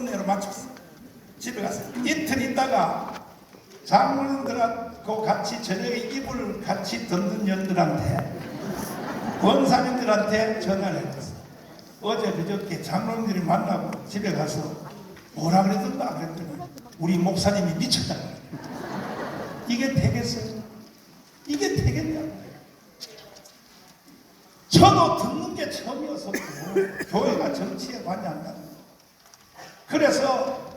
끝내로 맞췄어. 집에 가서 이틀 있다가 장로님들하고 같이 저녁에 이불 같이 던든 년들한테 권사님들한테 전화를 했어. 어제 그저께 장로님들이 만나고 집에 가서 뭐라 그랬던가 그랬더니 우리 목사님이 미쳤다. 이게 되겠어요? 이게 되겠냐고. 저도 듣는 게 처음이었었고 교회가 정치에 관여한다. 그래서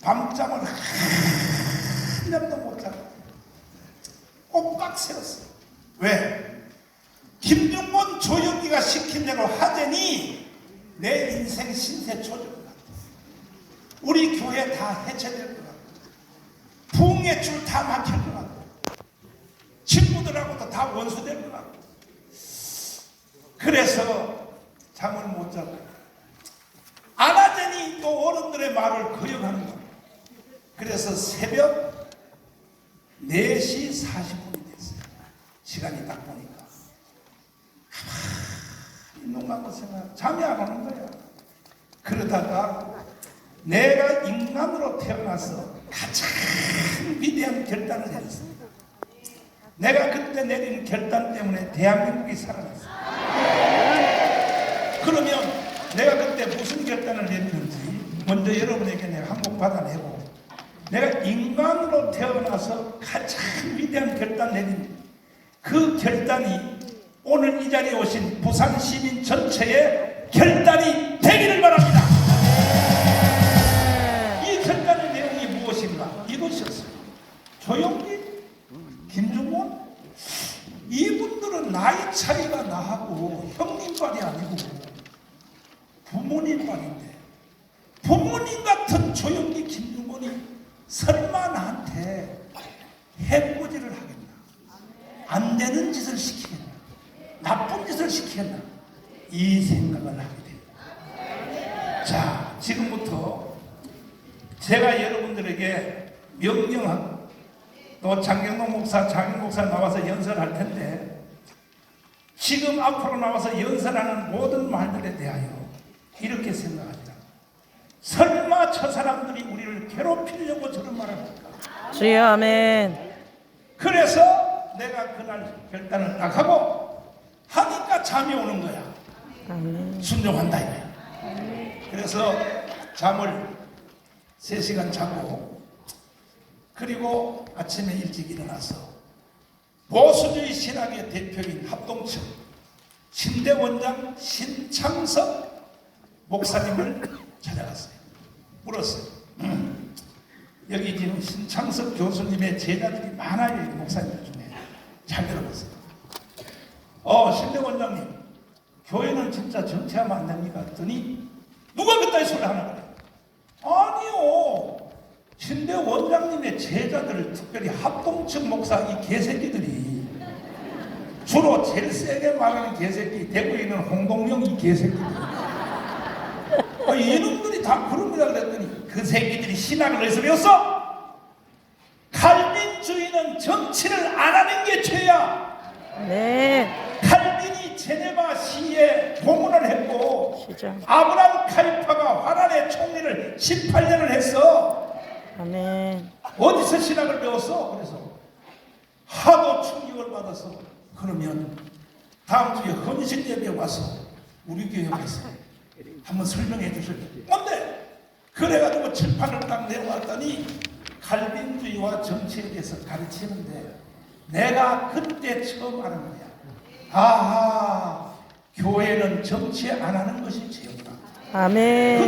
밤잠을 한 잠도 못 자고 꼼빡 세웠어. 왜? 김중곤 조영기가 시킨 대로 하더니 내 인생 신세 같아. 우리 교회 다 해체될 것 같고 부흥의 줄 다 막힐 것 같고 친구들하고도 다 원수될 것 같고 그래서 잠을 못 자고 안 하더니 또 어른들의 말을 거역하는 거야. 그래서 새벽 4시 40분이 됐어요. 시간이 딱 보니까 가만히 눈 감고 생각 잠이 안 오는 거야. 그러다가 내가 인간으로 태어나서 가장 위대한 결단을 내렸어. 내가 그때 내린 결단 때문에 대한민국이 살아났어. 그러면 내가 그때 무슨 결단을 내렸는지 먼저 여러분에게 내가 한곡 받아내고 내가 인간으로 태어나서 가장 위대한 결단 내린 그 결단이 오늘 이 자리에 오신 부산 시민 전체의 결단이 되기를 바랍니다. 이 결단의 내용이 무엇인가? 이것이었어요. 조용히, 김중원, 이분들은 나이 차이가 나하고 형님발이 아니고 부모님발인데 부모님 같은 조용기 김중건이 설마 나한테 해코지를 하겠나? 안 되는 짓을 시키겠나? 나쁜 짓을 시키겠나? 이 생각을 하게 됩니다. 자, 지금부터 제가 여러분들에게 명령하고 또 장경동 목사, 장인 목사 나와서 연설할 텐데 지금 앞으로 나와서 연설하는 모든 말들에 대하여 이렇게 생각합니다. 설마 저 사람들이 우리를 괴롭히려고 저런 말을 할까? 주여 아멘. 그래서 내가 그날 결단을 딱 하고 하니까 잠이 오는 거야. 아멘. 순종한다 이거야. 그래서 잠을 3시간 자고 그리고 아침에 일찍 일어나서 보수주의 신학의 대표인 합동층 신대 원장 신창섭 목사님을 찾아갔어요. 물었어요. 음, 여기 지금 신창섭 교수님의 제자들이 많아요. 이 목사님들 중에. 잘 들어보세요. 어, 신대 원장님. 교회는 진짜 정치하면 안 됩니까? 했더니 누가 그따위 소리 하는 거예요? 아니요. 신대 원장님의 제자들, 특별히 합동층 목사 이 개새끼들이 주로 제일 세게 말하는 개새끼, 대구에 있는 홍동영 이 개새끼들. 아, 이놈들이 다 그럽니다 그랬더니 그 새끼들이 신학을 어디서 배웠어? 칼빈주의는 정치를 안 하는 게 죄야. 네. 칼빈이 제네바 시에 공헌을 했고 시작. 아브람 카이파가 화란의 총리를 18년을 했어. 아멘. 어디서 신학을 배웠어? 그래서 하도 충격을 받아서 그러면 다음 주에 헌신 예배 와서 우리 교회 와서 한번 설명해 주실 뭔데? 그래가지고 칠판을 딱 내려왔더니 칼빈주의와 정치에 대해서 가르치는데 내가 그때 처음 아는 거야. 아하, 교회는 정치 안 하는 것이 죄였다. 아멘.